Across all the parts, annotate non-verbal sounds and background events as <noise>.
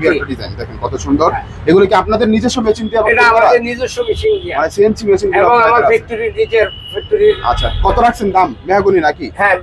রাজকীয় একটা ডিজাইন দেখেন কত সুন্দর। এগুলো কি আপনাদের নিজস্ব মেশিন দিয়ে এটা আমাদের নিজস্ব মেশিন দিয়া। মানে সিএনসি মেশিন এবং আমার ফ্যাক্টরি নিজের ফ্যাক্টরি আচ্ছা কত রাখছেন দাম? মেহাগুনি নাকি? হ্যাঁ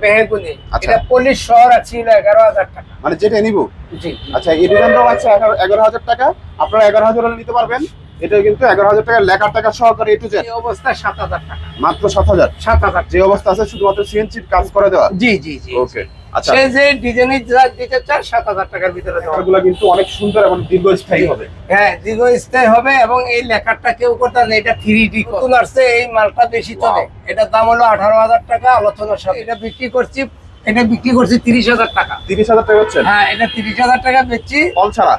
আচ্ছা। এটা পুলিশ শহর এগারো হাজার টাকা। মানে যেটা নিব? জি। আচ্ছা এই ডিজাইনটাও আছে এগারো- এগারো হাজার টাকা। আপনারা এগারো হাজার হলে নিতে পারবেন। এটা কিন্তু এগারো হাজার টাকা লেখার টাকা সহকারে এটু এই অবস্থা সাত হাজার টাকা। মাত্র সাত হাজার? সাত হাজার। যে অবস্থা আছে শুধুমাত্র সিএনসির কাজ করে দেওয়া? জি জি জি ওকে সে যে ডিজাইনের যা দিতে চায় সাত হাজার টাকার ভিতরে এগুলো কিন্তু অনেক সুন্দর এবং দীর্ঘস্থায়ী হবে। হ্যাঁ দীর্ঘস্থায়ী হবে এবং এই লেখাটা কেউ করতে না এটা থ্রি ডি আসছে এই মালটা বেশি চলে। এটার দাম হলো আঠারো হাজার টাকা আলোচনার সাথে এটা বিক্রি করছি এটা বিক্রি করছি তিরিশ হাজার টাকা। তিরিশ হাজার টাকা হচ্ছে? হ্যাঁ এটা তিরিশ হাজার টাকা বেচছি। ছাড়া?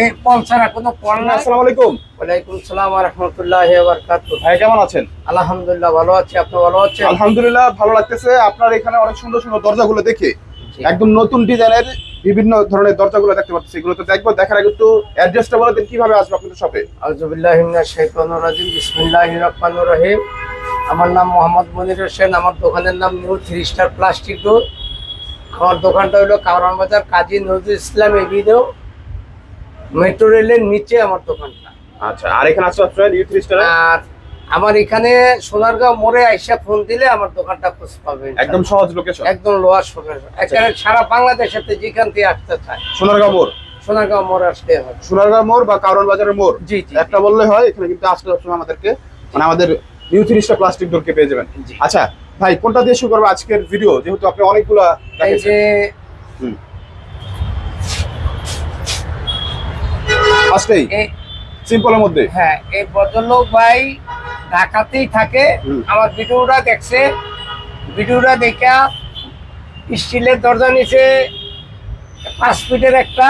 এই পল ছাড়া কোনো পল না আসসালামু আলাইকুম। ওয়ালাইকুম সালাম রহমতুল্লাহ বারকাত ভাই কেমন আছেন? আলহামদুলিল্লাহ ভালো আছি। আপনি ভালো আছেন? আলহামদুলিল্লাহ ভালো লাগতেছে। আপনার এখানে অনেক সুন্দর সুন্দর দরজাগুলো দেখে। জি। একদম নতুন ডিজাইনের বিভিন্ন ধরনের দরজাগুলো দেখতে পাচ্ছি। এগুলো তো দেখব দেখার আগে একটু অ্যাড্রেসটা বলে দিন কীভাবে আসবে আপনাদের শপে রাজিম বিসমিল্লাহির রহমানির রহিম। আমার নাম মোহাম্মদ মনির হোসেন আমার দোকানের নাম new three star plastic door আমার দোকানটা হলো কারওয়ান বাজার কাজী নজরুল ইসলাম এভিনিউ মেট্রো রেলের নিচে আমার দোকানটা। আচ্ছা আর এখানে পারছেন ইউ থ্রি স্টার? আর আমার এখানে সোনারগাঁও মোড়ে আইসা ফোন দিলে আমার দোকানটা খোঁজ পাবেন একদম সহজ লোকেশন একদম লোয়ার সোনার এখানে সারা বাংলাদেশের যেখান থেকে আসতে চায়। সোনারগাঁও মোড়? সোনারগাঁও মোড়ে আসতে হবে। সোনারগাঁও মোড় বা কারণ বাজারের মোড়? জি জি একটা বললে হয় এখানে কিন্তু আসলে সবসময় আমাদেরকে মানে আমাদের নিউ স্টার প্লাস্টিক ডোরকে পেয়ে যাবেন। জি। আচ্ছা ভাই কোনটা দিয়ে শুরু করব আজকের ভিডিও যেহেতু আপনি অনেকগুলা এই। যে ফার্স্টেই এই সিম্পলের মধ্যে। হ্যাঁ এই ভদ্রলোক ভাই ঢাকাতেই থাকে। আমার ভিডিওটা দেখছে। ভিডিওটা দেখা স্টিলের দরজা নিচে পাঁচ ফিটের একটা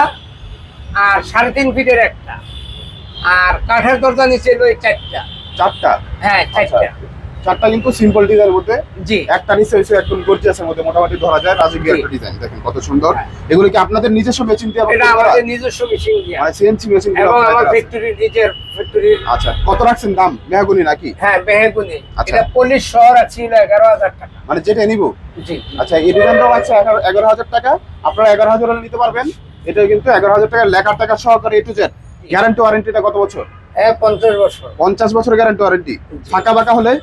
আর সাড়ে তিন ফিটের একটা। আর কাঠের দরজা নিচে ওই চারটা। চারটা? হ্যাঁ চারটা। আচ্ছা। চারটা কিন্তু সিম্পল ডিজাইনের মধ্যে। জি। একটা নিচে গর্জিয়াসের মধ্যে মোটামুটি ধরা যায়। একটা ডিজাইন দেখেন কত সুন্দর। হ্যাঁ। এগুলো কি আপনাদের নিজস্ব মেশিন দিয়ে এটা আমাদের নিজস্ব মেশিন দিয়া। মানে সিএনসি মেশিন এবং আমার ফ্যাক্টরি নিজের ফ্যাক্টরি আচ্ছা কত রাখছেন দাম? মেহাগুনি নাকি? হ্যাঁ বেহেগুনি আচ্ছা। এটা পুলিশ শহর এগারো হাজার টাকা। মানে যেটা নিব? জি আচ্ছা এই ডিজাইনটাও আছে এগারো- এগারো হাজার টাকা। আপনারা এগারো হাজার নিতে পারবেন। এটা কিন্তু এগারো হাজার টাকা লেখার টাকা সহকারে এ টু জেড গ্যারান্টি ওয়ারেন্টিটা কত বছর? হ্যাঁ পঞ্চাশ বছর। পঞ্চাশ বছর গ্যারান্টি ওয়ারেন্টি ফাঁকা বাঁকা হলে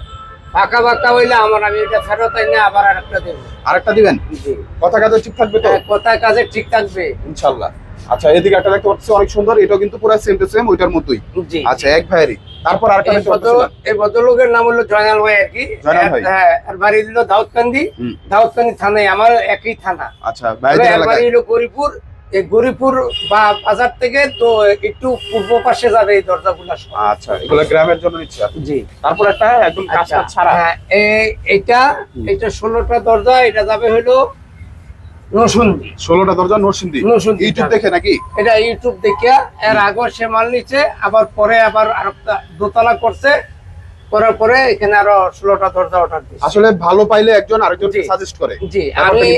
ফাঁকা বাঁকা হইলে আমার আমি এটা ফেরত আবার আরেকটা দেবো। আরেকটা দিবেন? কথা কাজে ঠিক থাকবে তো? হ্যাঁ, কোথায় কাজে ঠিক থাকবে। ইনশাল্লাহ। আচ্ছা এদিকে একটা দেখতে পাচ্ছি অনেক সুন্দর। এটা কিন্তু পুরো সেম টু সেম ওইটার মতোই। আচ্ছা এক ভাইয়েরই। তারপর ভদ্র পাচ্ছি এই ভদ্রলোকের নাম হলো জয়নাল ভাই আর কি। জয়নাল ভাই। হ্যাঁ আর বাড়ি দিল দাউদকান্দি। দাউদকান্দি থানায় আমার একই থানা। আচ্ছা বাড়ি হলো গরিপুর এই গরিপুর বা বাজার থেকে তো একটু পূর্ব পাশে যাবে এই দরজাগুলো। আচ্ছা এগুলো গ্রামের জন্য নিচ্ছে জি। তারপর একটা একদম আচ্ছা কাজটা ছাড়া। হ্যাঁ এইটা এটা ষোলোটা দরজা এটা যাবে হলো নসুন্দি ষোলোটা দরজা ইউটিউব দেখে নাকি? এটা ইউটিউব দেখে এর আগে সে মাল নিচ্ছে আবার পরে আবার দোতলা করছে করার পরে এখানে আরও ষোলোটা দরজা অর্ডার আসলে ভালো পাইলে একজন আরেকজন সাজেস্ট করে। জি আমি।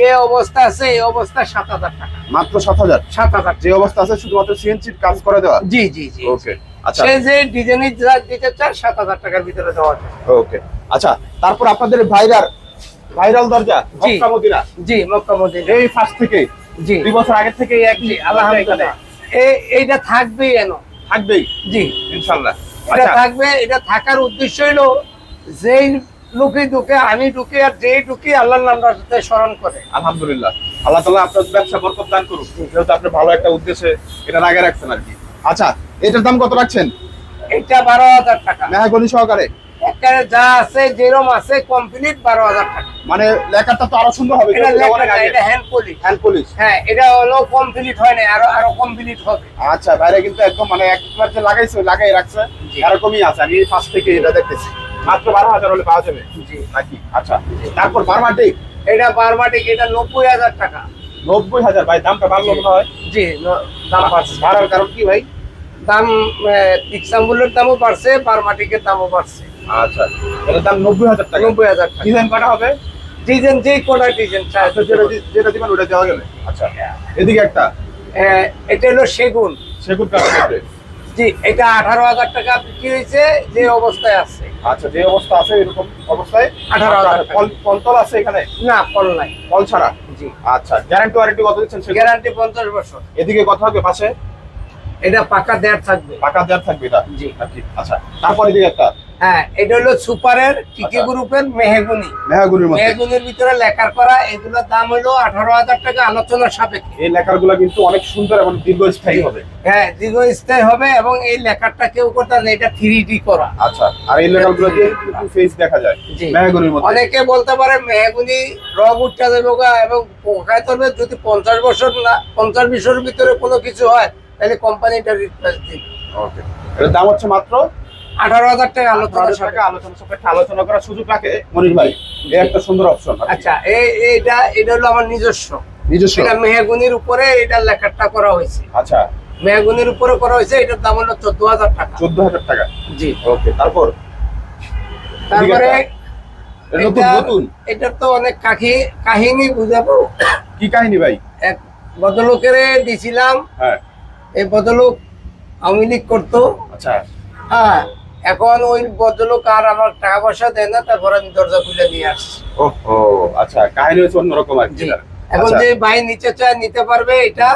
যে অবস্থা আছে এই অবস্থা সাত হাজার টাকা। মাত্র সাত হাজার? সাত হাজার যে অবস্থা আছে শুধুমাত্র সিএনসির কাজ করে দেওয়া? জি জি জি ওকে আচ্ছা। সে যে ডিজাইনের যা দিতে চায় সাত হাজার টাকার ভিতরে দেওয়া যায়। ওকে আচ্ছা তারপর আপনাদের ভাইরাল ভাইরাল দরজা। Mecca Medina? জি মক্কা মদিনা। এই ফার্স্ট থেকে? জি। দুই বছর আগে থেকে একই আলহামদুলিল্লাহ। এইটা থাকবেই এন। থাকবেই? জি। ইনশাল্লাহ। এটা আচ্ছা। থাকবে এটা থাকার উদ্দেশ্য হলো যেই লোকে ঢুকে আমি ঢুকে আর যেই ঢুকে আল্লাহর নামটা সাথে স্মরণ করে। আলহামদুলিল্লাহ। আল্লাহ তালা আপনার ব্যবসা বরকত দান করুক। যেহেতু আপনি ভালো একটা উদ্দেশ্যে এটা আগে রাখছেন আর কি। আচ্ছা এটার দাম কত রাখছেন? এটা বারো হাজার টাকা। মেহাগনি সহকারে। এখানে যা আছে যেরম আছে কমপ্লিট বারো হাজার টাকা। মানে লেখাটা তো আরও সুন্দর হবে এটা হ্যান্ড পলিশ হ্যান্ড পলিশ হ্যাঁ এটা হলো কমপ্লিট হয় না আরও আরও কমপ্লিট হবে। আচ্ছা বাইরে কিন্তু একদম মানে একবার যে লাগাইছে লাগাই রাখছে এরকমই আছে। আমি ফার্স্ট থেকে এটা দেখতেছি। মাত্র বারো হাজার হলে পাওয়া যাবে? জি। নাকি? আচ্ছা তারপর বারমাটি এটা বারমাটিক এটা নব্বই হাজার টাকা। নব্বই হাজার। ভাই দামটা বাড়লো মনে হয়? জি দাম বাড়ছে। বাড়ার কারণ কি ভাই? দাম ইকসাম্বুলের দামও বাড়ছে বারমাটিকের দামও বাড়ছে। আচ্ছা এটার দাম নব্বই হাজার টাকা। নব্বই হাজার টাকা। ডিজাইন কটা হবে? ডিজাইন যে কোটা ডিজাইন চাই আচ্ছা যেটা যেটা দিবেন ওটা দেওয়া গেলে আচ্ছা। এদিকে একটা। এটা হলো সেগুন। জি এটা আঠারো হাজার টাকা বিক্রি হয়েছে যে অবস্থায় আছে। আচ্ছা যে অবস্থা আছে এরকম অবস্থায়? 18,000 টাকা। ফল ফলতল আছে এখানে? না ফল নাই। ফল ছাড়া? জি। আচ্ছা গ্যারান্টি ওয়ারেন্টি কত দিচ্ছেন গ্যারান্টি পঞ্চাশ বছর। এদিকে কথা হবে পাশে। এটা পাকা দেড় থাকবে। পাকা দেওয়ার থাকবে এটা? জি। আচ্ছা তারপরে দিকে একটা। হ্যাঁ এটা হলো সুপারের টিকি আচ্ছা। গ্রুপের মেহেগুনি। মেহাগুনির মধ্যে। মেহেগুনির ভিতরে লেখার করা এগুলোর দাম হলো আঠারো হাজার টাকা আলোচনার সাপেক্ষে। এই কিন্তু অনেক সুন্দর এবং দীর্ঘস্থায়ী হবে। হ্যাঁ দীর্ঘস্থায়ী হবে এবং এই লেখারটা কেউ করতে এটা থ্রি ডি করা। আচ্ছা আর এই লেখারগুলো দিয়ে ফেস দেখা যায়। মধ্যে। অনেকে বলতে পারে মেহগুনি রগ উঠতে দেবে এবং পোকায় তবে যদি পঞ্চাশ বছর না পঞ্চাশ বছরের ভিতরে কোনো কিছু হয় তাহলে কোম্পানিটা রিপ্লেস দিবে। ওকে এর দাম হচ্ছে মাত্র আঠারো হাজার টাকা আলোচনা টাকা আলোচনা সাপেক্ষে আলোচনা করার সুযোগ রাখে মনির ভাই। এই একটা সুন্দর অপশন আচ্ছা এই এইটা এটা হলো আমার নিজস্ব। নিজস্ব? এটা মেহগুনির উপরে এটা লেখাটা করা হয়েছে। আচ্ছা। মেহগুনির উপরে করা হয়েছে এটার দাম হলো চোদ্দ হাজার টাকা। চোদ্দ হাজার টাকা? জি। ওকে তারপর? তারপরে এটা তো অনেক কাহি কাহিনী বুঝাবো? কি কাহিনী ভাই? এক ভদ্রলোকের দিছিলাম। হ্যাঁ। এই ভদ্রলোক আওয়ামী লীগ করতো। আচ্ছা। হ্যাঁ এখন ওই ভদ্রলোক আর আমার টাকা পয়সা দেয় না তারপর আমি দরজা খুলে নিয়ে আসছি। ওহো আচ্ছা কাহিনী হচ্ছে অন্যরকম আর কি। এখন আচ্ছা, যে ভাই নিচে চায় নিতে পারবে এটা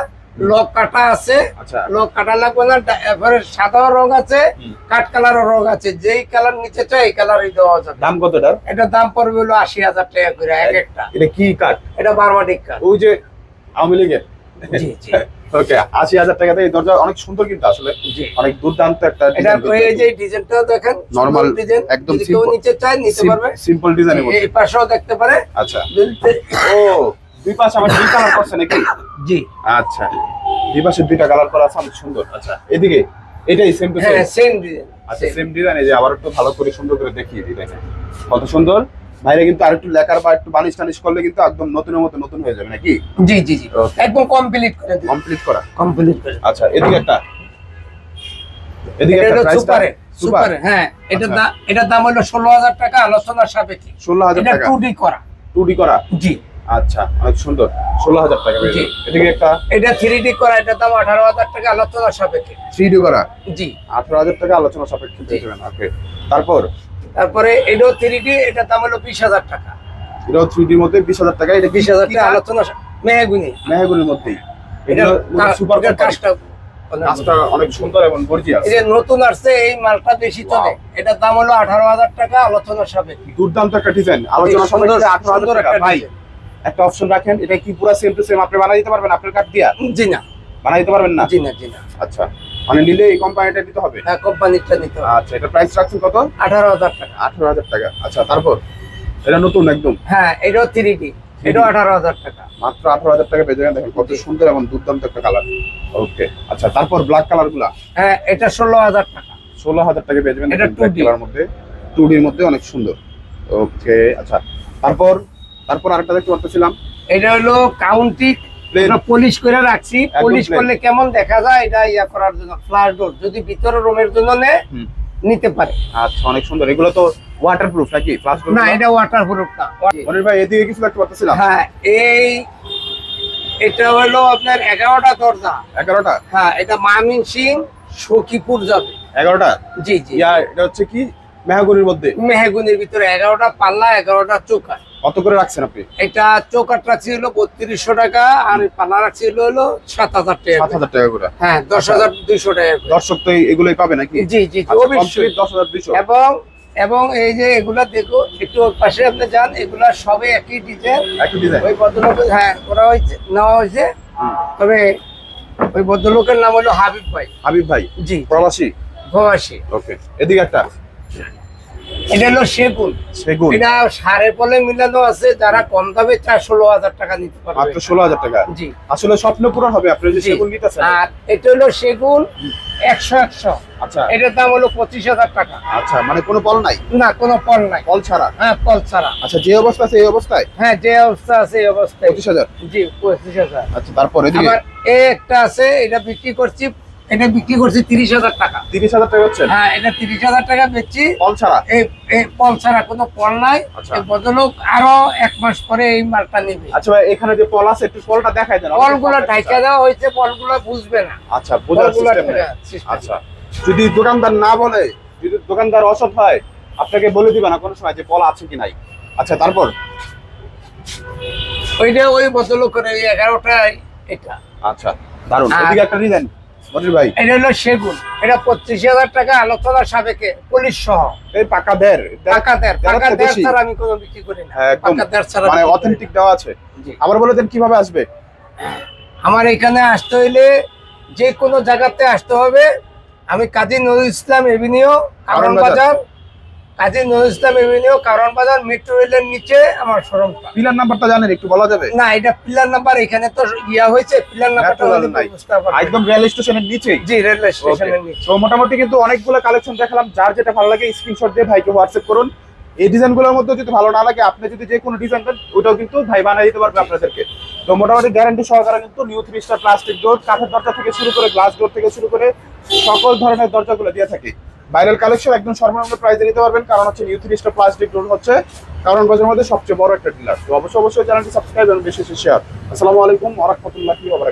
লক কাটা আছে। আচ্ছা। লক কাটা লাগবে না ডা- এরপরে সাদা রং আছে। কাঠ কালারও রং আছে। যেই কালার নিচে চায় এই কালারই দেওয়া যাবে। দাম কত এটা দাম পড়বে হলো আশি হাজার টাকা করে এক একটা। এটা কি কাঠ? এটা বারমাটিক কাঠ। ওই যে আওয়ামী লীগের। জি জি। <laughs> ওকে আশি হাজার টাকাতে এই দরজা অনেক সুন্দর কিন্তু আসলে। অনেক দুর্দান্ত একটা এই যে ডিজাইনটা দেখেন Normal, ডিজাইন একদম কেউ নিচে চায় নিতে পারবে। সিম্পল ডিজাইনের মধ্যে। এই পাশেও দেখতে পারে। আচ্ছা। ও দুই পাশে আবার দুই কালার করছে নাকি? জি। আচ্ছা। দুই পাশে দুইটা কালার করা আছে অনেক সুন্দর। আচ্ছা। এদিকে এটাই সেম টু সেম হ্যাঁ সেম ডিজাইন আচ্ছা সেম ডিজাইন এই যে আবার একটু ভালো করে সুন্দর করে দেখিয়ে দিই দেখেন। কত সুন্দর? বাইরে কিন্তু আরেকটু লেখার বা একটু বানিশ টানিশ করলে কিন্তু একদম নতুনের মতো নতুন হয়ে যাবে নাকি? জি জি জি। একদম কমপ্লিট করে কমপ্লিট করা। কমপ্লিট করে আচ্ছা এদিকে একটা। এদিকে একটা সুপারে। সুপারে হ্যাঁ। এটার আচ্ছা। দাম এটার দাম হলো ষোলো হাজার টাকা আলোচনার সাপেক্ষে। ষোলো হাজার এটা টাকা। টু ডি করা। টু ডি করা? জি। আচ্ছা অনেক সুন্দর। ষোলো হাজার টাকা। এদিকে একটা। এটা থ্রি ডি করা এটার দাম আঠারো হাজার টাকা আলোচনার সাপেক্ষে। থ্রি ডি করা? জি। আঠারো হাজার টাকা আলোচনা সাপেক্ষে পেয়ে যাবেন। ওকে তারপর? তারপরে এটাও থ্রি ডি এটার দাম হলো বিশ হাজার টাকা। এটাও থ্রি ডির মধ্যে বিশ হাজার টাকা এটা বিশ হাজার টাকা আলোচনা মেহগুনি। মেহাগুলির মধ্যেই। এটা এটা সুপার কাজটা কাজটা অনেক সুন্দর এবং গর্জিয়াস এই যে নতুন আসছে এই মালটা বেশি চলে। এটার দাম হলো আঠারো হাজার টাকা আলোচনার সাপেক্ষে। দুর্দান্ত একটা ডিজাইন আলোচনা সাপেক্ষে আঠারো হাজার টাকা। ভাই একটা অপশন রাখেন এটা কি পুরো সেম টু সেম আপনি বানাই দিতে পারবেন আপনার কাঠ দিয়া? জি না। বানাই দিতে পারবেন না? জি না জি না। আচ্ছা। মানে নিলে এই কোম্পানিটা দিতে হবে? হ্যাঁ কোম্পানিটা নিতে হবে। আচ্ছা এটা প্রাইস রাখছেন কত? আঠারো হাজার টাকা। আঠারো হাজার টাকা। আচ্ছা তারপর? এটা নতুন একদম? হ্যাঁ এটাও থ্রি ডি এটাও আঠারো হাজার টাকা। মাত্র আঠারো হাজার টাকা পেয়ে যাবেন। দেখেন কত সুন্দর এবং দুর্দান্ত একটা কালার ওকে আচ্ছা তারপর ব্ল্যাক কালারগুলা? হ্যাঁ এটা ষোলো হাজার টাকা। ষোলো হাজার টাকা পেয়ে যাবেন এটা 2D কালার মধ্যে। টু ডির মধ্যে অনেক সুন্দর। ওকে আচ্ছা তারপর তারপর আরেকটা দেখতে পাচ্ছিলাম এটা হলো কাউন্টি। পলিশ করে রাখছি। পলিশ করলে কেমন দেখা যায়? এটা ইয়া করার জন্য ফ্লাশ ডোর যদি ভিতরে রুমের জন্য নেয় নিতে পারে। আচ্ছা অনেক সুন্দর। এগুলো তো ওয়াটারপ্রুফ নাকি? প্লাস না এটা ওয়াটার প্রুফ না। মনির ভাই এদিকে কিছু দেখতে পাচ্ছিলাম হ্যাঁ এই এটা হলো আপনার এগারোটা দরজা। এগারোটা? হ্যাঁ এটা মামিন সিং সখীপুর যাবে। এগারোটা? জি জি। ইয়া এটা হচ্ছে কি? মেহাগুনির মধ্যে? মেহেগুনির ভিতরে এগারোটা পাল্লা এগারোটা চৌকা। কত করে রাখছেন আপনি? এটা চৌকাট রাখছি হলো বত্রিশশো টাকা আর পাল্লা রাখছি হলো হলো সাত হাজার টাকা সাত হাজার টাকা করে। হ্যাঁ দশ হাজার দুইশো টাকা দর্শক তো এগুলোই পাবে নাকি? জি জি আচ্ছা, অবশ্যই। দশ হাজার দুইশো। এবং এবং এই যে এগুলা দেখো একটু পাশে আপনি যান এগুলা সবে একই ডিজাইন একটু ডিজাইন ওই ভদ্রলোক হ্যাঁ ওরা হয়েছে নেওয়া হয়েছে। তবে ওই ভদ্রলোকের নাম হলো হাবিব ভাই। হাবিব ভাই জি। প্রবাসী? প্রবাসী। ওকে এদিকে একটা। এটা হলো সেগুন। সেগুন। এটা পলে মিলানো আছে যারা কম দামে চার ষোলো হাজার টাকা নিতে পারবে। মাত্র ষোলো হাজার টাকা? জি। আসলে স্বপ্ন পূরণ হবে আপনি যে। সেগুন নিতেছেন আর এটা হলো সেগুন একশো একশো। আচ্ছা। এটার দাম হলো পঁচিশ হাজার টাকা। আচ্ছা মানে কোনো পল নাই? না কোনো পল নাই। পল ছাড়া? হ্যাঁ পল ছাড়া। আচ্ছা যে অবস্থা আছে এই অবস্থায়? হ্যাঁ যে অবস্থা আছে এই অবস্থায়। পঁচিশ হাজার? জি পঁচিশ হাজার। আচ্ছা তারপর এদিকে? এই একটা আছে এটা বিক্রি করছি এটা বিক্রি করছি তিরিশ হাজার টাকা। তিরিশ হাজার টাকা হচ্ছে? হ্যাঁ এটা তিরিশ হাজার টাকা বেচছি। পল ছাড়া? এই পল ছাড়া কোনো পল নাই। আচ্ছা। ভদ্রলোক আরও এক মাস পরে এই মালটা নেবে। আচ্ছা ভাই এখানে যে পল আছে একটু পলটা দেখাই দেন পলগুলো ঢাইকা দেওয়া হয়েছে পলগুলো বুঝবে না। আচ্ছা বোঝার সিস্টেম। আচ্ছা যদি দোকানদার না বলে যদি দোকানদার অসৎ হয় আপনাকে বলে দিবে না কোনো সময় যে পল আছে কি নাই। আচ্ছা তারপর? ওইটা ওই ভদ্রলোকের এই এগারোটায় এটা। আচ্ছা দারুণ এদিকে একটা মনির ভাই। এটা হলো সেগুন। এটা পঁচিশ হাজার টাকা আলোচনা সাবেকে পুলিশ সহ। এই পাকা পাকা পাকা ছাড়া আমি কোনো বিক্রি করি না। হ্যাঁ, একদম। মানে। অথেন্টিক দেওয়া আছে। আবার বলে দেন কীভাবে আসবে? আমার এখানে আসতে হইলে যে কোনো জায়গাতে আসতে হবে। আমি কাজী নজরুল ইসলাম এভিনিউ কারণ বাজার। কাজী নজরুল ইসলাম এভিনিউ কারণ বাজার মেট্রো রেলের নিচে আমার শোরুমটা পিলার নাম্বারটা জানেন একটু বলা যাবে? না এটা পিলার নাম্বার এখানে তো ইয়া হয়েছে পিলার নাম্বারটা পারবেন। একদম রেল স্টেশনের নিচেই? জি রেলওয়ে স্টেশনের নিচে। তো মোটামুটি কিন্তু অনেকগুলো কালেকশন দেখালাম যার যেটা ভালো লাগে স্ক্রিনশট দিয়ে ভাইকে হোয়াটসঅ্যাপ করুন। এই ডিজাইনগুলোর মধ্যে যদি ভালো না লাগে আপনি যদি যে কোনো ডিজাইন দেন ওটাও কিন্তু ভাই বানিয়ে দিতে পারবে আপনাদেরকে। তো মোটামুটি গ্যারান্টি সহকারে কিন্তু new three star plastic door কাঠের দরজা থেকে শুরু করে গ্লাস ডোর থেকে শুরু করে সকল ধরনের দরজাগুলো দিয়ে থাকি। ভাইরাল কালেকশন একদম সর্বনিম্ন প্রাইসে নিতে পারবেন, কারণ হচ্ছে new three star plastic drone হচ্ছে কারণ বাজারের মধ্যে সবচেয়ে বড় একটা ডিলার তো অবশ্যই অবশ্যই চ্যানেলটি সাবস্ক্রাইব এবং বেশি বেশি শেয়ার আসসালামু আলাইকুম, ওয়া রাহমাতুল্লাহি ওয়া বারাকাতুহু।